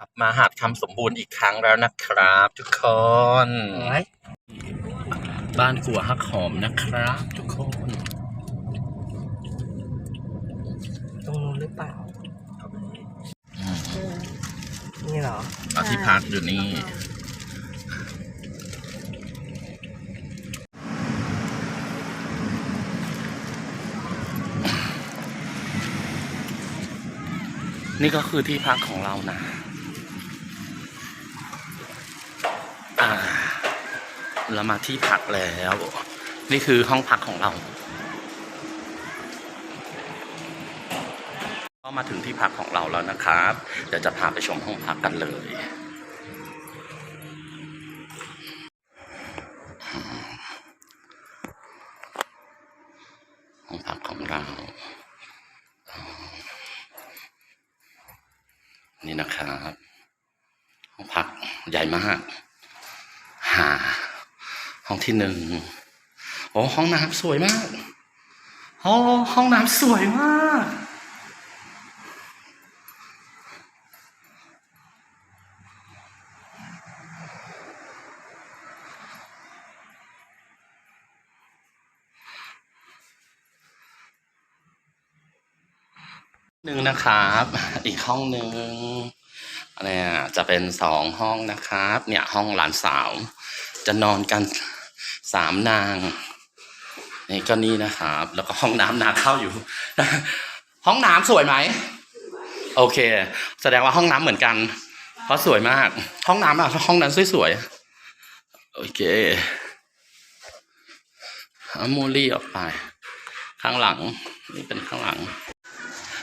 กลับมาหาดคำสมบูรณ์อีกครั้งแล้วนะครับ ทุกคน บ้านกัวฮักหอมนะครับ ทุกคน ตรงนู้นหรือเปล่าอืมนี่เหรอเอาที่พักอยู่นี่ นี่ก็คือที่พักของเรานะ อ่า เรามาที่พักแล้ว นี่คือห้องพักของเราก็มาถึงที่พักของเราแล้วนะครับ เดี๋ยวจะพาไปชมห้องพักกันเลย ห้องพักของเรา นี่นะครับ ห้องพักใหญ่มากหา ห้องที่หนึ่งโอ้ห้องน้ำสวยมากโอ้ห้องน้ำสวยมาก หนึ่งนะครับ อีกห้องหนึ่งเนี่ยจะเป็นสองห้องนะครับ เนี่ยห้องหลานสาว จะนอนกัน สามนางนี่ก็นี่นะครับ แล้วก็ห้องน้ำนาเข้าอยู่ ห้องน้ำสวยไหมโอเค แสดงว่าห้องน้ำเหมือนกัน เพราะสวยมาก ห้องน้ำอะห้องนั้นสวยๆโอเคเอาโมลี่ออกไป ข้างหลัง นี่เป็นข้างหลัง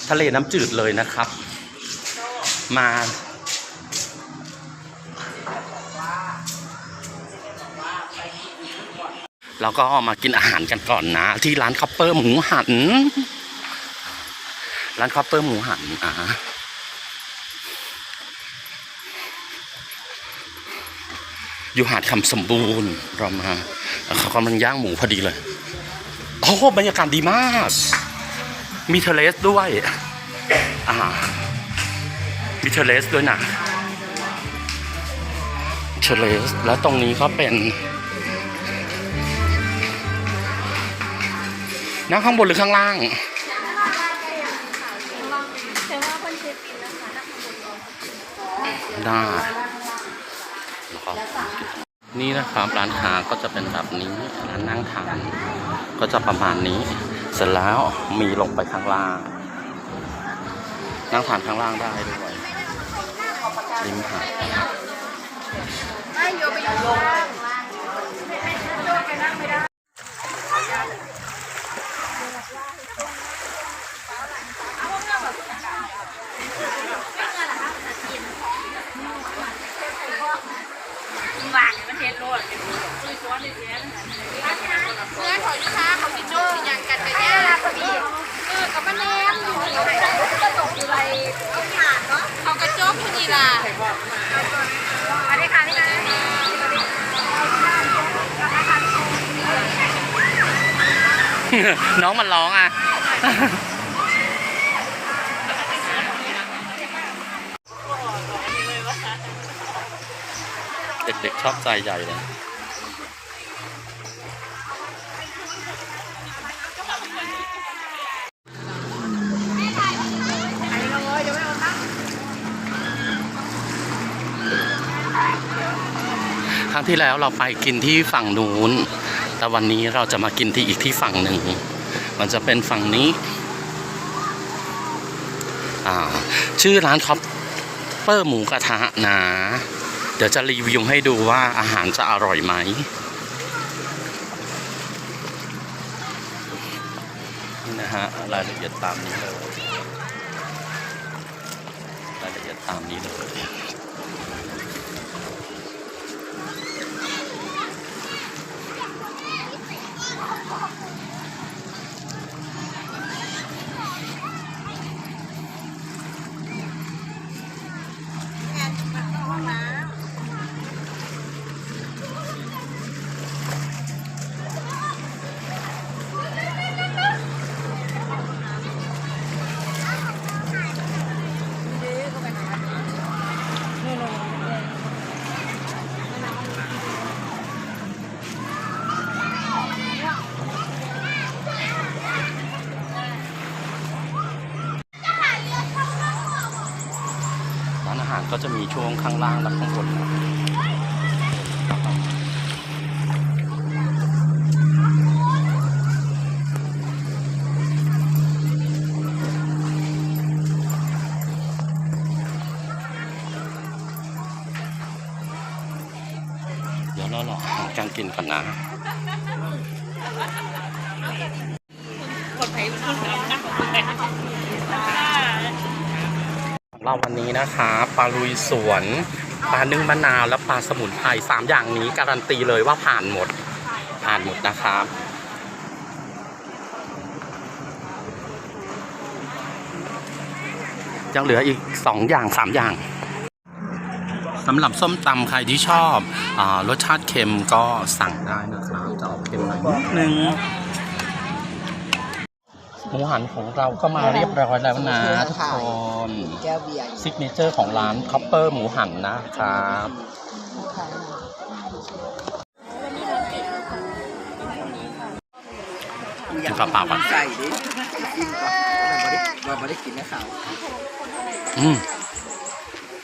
ทะเลน้ำจืดเลยนะครับ มา เราก็มากินอาหารกันก่อนนะ ที่ร้านคัพเปอร์หมูหัน ร้านคัพเปอร์หมูหันอ่าอยู่หาดคำสมบูรณ์เรามาเขากำลังย่างหมูพอดีเลยโอ้บรรยากาศดีมาก มีเทเลสด้วยอ่ามีเทเลสด้วยนะเทเลสแล้วตรงนี้ก็เป็น นั่งข้างบนหรือข้างล่างแต่ว่าคนเชฟบินนะคะนักบุญได้แล้วก็นี่นะครับร้านค้าก็จะเป็นแบบนี้ร้านนั่งทานก็จะประมาณนี้ เสร็จแล้วมีลงไปข้างล่าง นั่งทานข้างล่างได้ด้วยริมหาดไม่โยไปอยู่ล่างโยไปนั่งไม่ได้ วางมันเทนโลดคุยซ้อนในเสียงเพื่อนของลูกค้าเขาสิโจ้สิอย่างกันกันเนี่ยพอดีเออกับมันแนมอยู่ก็ตกอยู่ไรเอาขาดเนาะเขากระโจกอยู่นี่ล่ะอันนี้ค่ะนี่นะ น้องมันร้องอะ เด็กๆชอบใจใหญ่เลยครั้งที่แล้วเราไปกินที่ฝั่งนู้น แต่วันนี้เราจะมากินที่อีกที่ฝั่งหนึ่ง มันจะเป็นฝั่งนี้ ชื่อร้านคอปเปอร์หมูกระทะนะ เดี๋ยวจะรีวิวให้ดูว่าอาหารจะอร่อยไหมนะฮะรายละเอียดตามนี้เลย รายละเอียดตามนี้เลยารก็จะมีช่วงข้างล่างและข้างบนนะเดี๋ยวเรารออาหาการกินก่อนนะของ เราวันนี้นะคะปลาลุยสวนปลานึ่งมะนาวและปลาสมุนไพรสามอย่างนี้การันตีเลยว่าผ่านหมด ผ่านหมดนะครับยังเหลืออีกสองอย่างสามอย่างสำหรับส้มตำใครที่ชอบอรสชาติเค็มก็สั่งได้นะครับจะออกเค็มหน่อยนิดนึง หมูหันของเราก็มาเรียบร้อยแล้วนะทุกคนแก้วเบียร์ซิกเนเจอร์ของร้านคอปเปอร์หมูหันนะครับกินเปล่าๆก่อนใส่ดิกินก่อนเราไม่ได้เราไม่ได้กินนะสาวอืม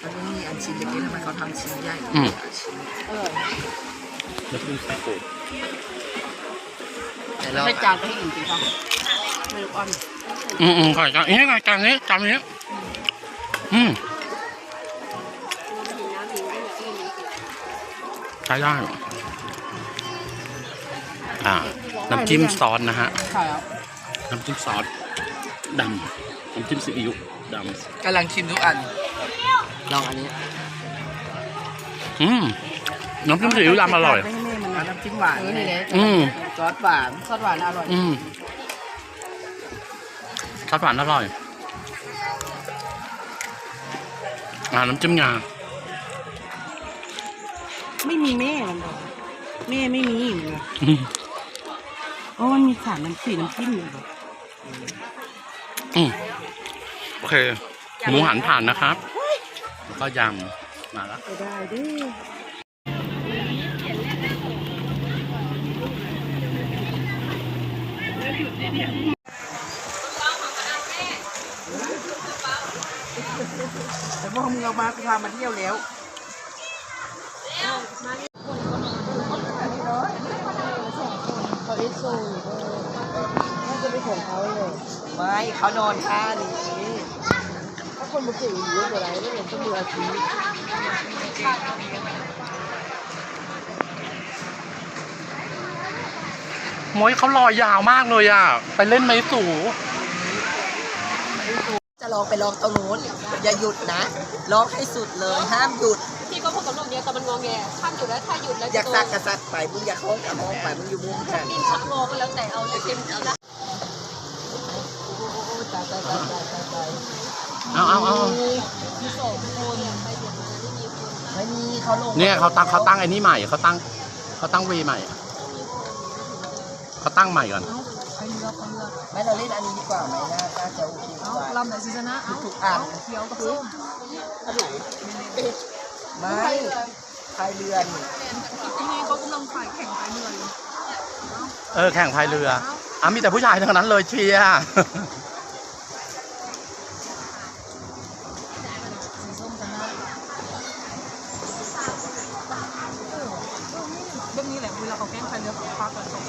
มันไม่มีอันชิ้นอย่างนี้ทำไมเขาทำชิ้นใหญ่อืมชิ้นแล้วก็มีไส้ปูแต่เราไม่จานให้อิ่มจริงป่ะ ไม่รู้อ่อนอืมอืมก่อนจานนี้ก่อนจานนี้จานนี้อืมใช้ได้อ่า น้ำจิ้มซอสนะฮะใช่แล้วน้ำจิ้มซอสดำน้ำจิ้มซีอิ๊วดกำลังชิมทุกอัน ลองอันนี้ำอืมน้ำจิ้มซีอิ๊วดำอร่อยให้แม่มันเอาน้ำจิ้มหวานเออนี่แหละอืมซอสหวานซอสหวานอร่อย อืม ซอสหวานอร่อยอ่าน้ำจิ้มงาไม่มีแม่มันบอกแม่ไม่มีมันบอกอืมเพราะมันมีสารน้ำสีน้ำจิ้มอยู่บอกอืมโอเค หมูหันผ่านนะครับ แล้วก็ยำมาแล้วไปได้ด้ แต่พอมึงเอามากูพามาเที่ยวแล้วเขาเอสโซน่าจะเป็นของเขาเลยไม่เขานอนท่านี้ถ้าคนมาเก่งอยู่เวลาไม่เห็นต้องดูอาชีพโมยเขาลอยยาวมากเลยอะ ไปเล่นไม้สู ลองไปลองตรงนู้นอย่าหยุดนะลองให้สุดเลยห้ามหยุดพี่ก็พูดกับลูกเนี้ยแต่มันงอแงถ้าหยุดแล้วถ้าหยุดแล้วอยากซักกระซักไปมึงอยากห้องกับห้องไปมึงอยู่มุมกันดิ้นชักงอก็แล้วแต่เอาเลยเต็มที่ละเอาเอาเอามีสองคนไปเดี๋ยวมาไม่มีคนไม่มีเขาลงเนี่ยเขาตั้งเขาตั้งไอ้นี่ใหม่เขาตั้งเขาตั้งเวย์ใหม่เขาตั้งใหม่ก่อน ไปเรือไปเรือไม่เราเล่นอันนี้ดีกว่าไหมน่าน่าจะโอเคกว่าลำไหนสิชนะเอาทุกๆอันเขียวกับส้มไม่พายเรือนี่ที่นี่เขากำลังถ่ายแข่งไปเรืออยู่เออแข่งพายเรืออะมีแต่ผู้ชายทั้งนั้นเลยเชียร์ สีส้มชนะเรื่องนี้แหละเวลาเขาแกล้งใครเรือเขาพักกันสอง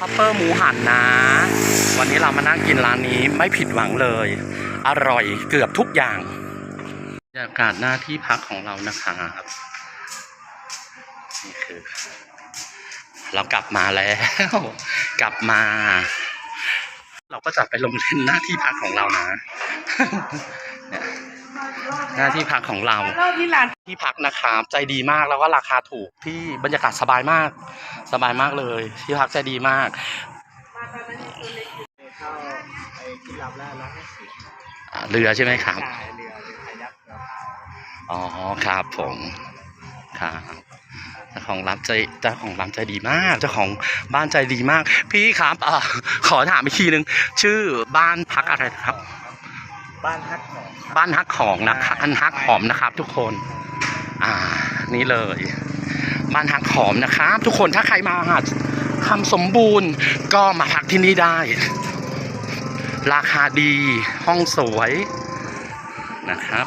สามคัพเปอร์หมูหันนะ วันนี้เรามานั่งกินร้านนี้ไม่ผิดหวังเลย อร่อยเกือบทุกอย่างบรรยากาศหน้าที่พักของเรานะครับนี่คือ เรากลับมาแล้ว กลับมา เราก็จะไปลงเล่นหน้าที่พักของเรานะเนี่ย หน้าที่พักของเราที่ร้านที่พักนะครับใจดีมากแล้วก็ราคาถูกที่บรรยากาศสบายมาก สบายมากเลย ที่พักใจดีมากเข้าไอ้ที่รับแล้วแล้วให้สิอ่าเรือใช่ไหมครับจ่ายเรือเรือขยักเรือพายอ๋อครับผมครับเจ้าของร้านใจเจ้าของร้านใจดีมากเจ้าของบ้านใจดีมาก พี่ครับเอ่อขอถามอีกทีหนึ่งชื่อบ้านพักอะไรครับ บ้านฮักของบ้านฮักของนะครับอันฮักหอมนะครับ ทุกคน อ่า นี่เลย บ้านฮักหอมนะครับ ทุกคนถ้าใครมาหาดคำสมบูรณ์ก็มาพักที่นี่ได้ ราคาดีห้องสวยนะครับ